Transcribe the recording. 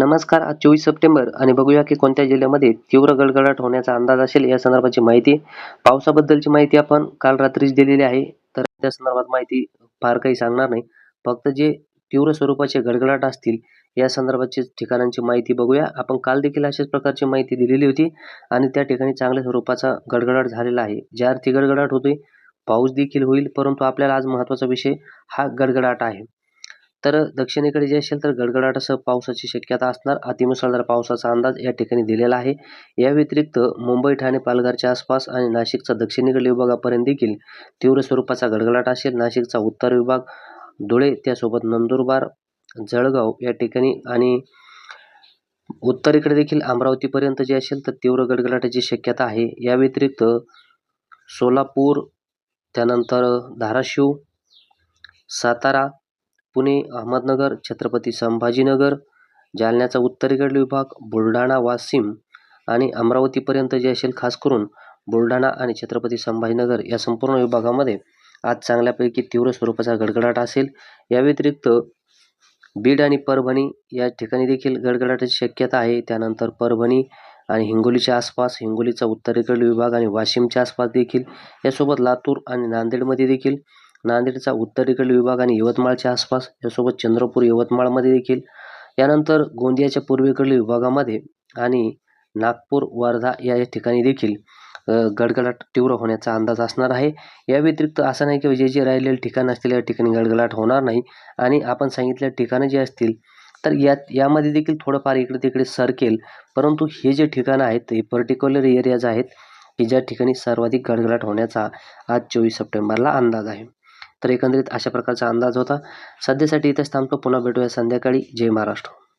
नमस्कार आज चोवीस सप्टेंबर आणि बघूया की कोणत्या जिल्ह्यामध्ये तीव्र गडगडाट होण्याचा अंदाज असेल या संदर्भाची माहिती. पावसाबद्दलची माहिती आपण काल रात्रीच दिलेली आहे तर त्या संदर्भात माहिती फार काही सांगणार नाही. फक्त जे तीव्र स्वरूपाचे गडगडाट असतील या संदर्भाची ठिकाणांची माहिती बघूया. आपण काल देखील अशाच प्रकारची माहिती दिलेली होती आणि त्या ठिकाणी चांगल्या स्वरूपाचा गडगडाट झालेला आहे. ज्या अर्थी गडगडाट होतोय पाऊस देखील होईल परंतु आपल्याला आज महत्त्वाचा विषय हा गडगडाट आहे. तर दक्षिणेकडे जे असेल तर गडगडाटासह पावसाची शक्यता असणार. अतिमुसळधार पावसाचा अंदाज या ठिकाणी दिलेला आहे. या व्यतिरिक्त मुंबई ठाणे पालघरच्या आसपास आणि नाशिकचा दक्षिणेकडील विभागापर्यंत देखील तीव्र स्वरूपाचा गडगडाट असेल. नाशिकचा उत्तर विभाग धुळे त्यासोबत नंदुरबार जळगाव या ठिकाणी आणि उत्तरेकडे देखील अमरावतीपर्यंत जे असेल तर तीव्र गडगडाटाची शक्यता आहे. या व्यतिरिक्त सोलापूर त्यानंतर धाराशिव सातारा पुणे अहमदनगर छत्रपती संभाजीनगर जालन्याचा उत्तरेकडील विभाग बुलढाणा वाशिम आणि अमरावतीपर्यंत जे असेल खास करून बुलढाणा आणि छत्रपती संभाजीनगर या संपूर्ण विभागामध्ये आज चांगल्यापैकी तीव्र स्वरूपाचा गडगडाट असेल. या व्यतिरिक्त बीड आणि परभणी या ठिकाणी देखील गडगडाटाची शक्यता आहे. त्यानंतर परभणी आणि हिंगोलीच्या आसपास हिंगोलीचा उत्तरेकडील विभाग आणि वाशिमच्या आसपास देखील. यासोबत लातूर आणि नांदेडमध्ये देखील नांदेडचा उत्तरेकडील विभाग आणि यवतमाळच्या आसपास यासोबत चंद्रपूर यवतमाळमध्ये देखील. यानंतर गोंदियाच्या पूर्वेकडील विभागामध्ये आणि नागपूर वर्धा या ठिकाणी देखील गडगडाट तीव्र होण्याचा अंदाज असणार आहे. या व्यतिरिक्त असं नाही की जे जे राहिलेले ठिकाण असतील या ठिकाणी गडगडाट होणार नाही. आणि आपण सांगितलेल्या ठिकाणं जी असतील तर यात यामध्ये देखील थोडंफार इकडे तिकडे सरकेल. परंतु हे जे ठिकाणं आहेत हे पर्टिक्युलर एरियाज आहेत की ज्या ठिकाणी सर्वाधिक गडगडाट होण्याचा आज चोवीस सप्टेंबरला अंदाज आहे. तर एकंदरीत अशा प्रकारचा अंदाज होता. सध्यासाठी इथेच थांबतो. पुन्हा भेटूया संध्याकाळी. जय महाराष्ट्र.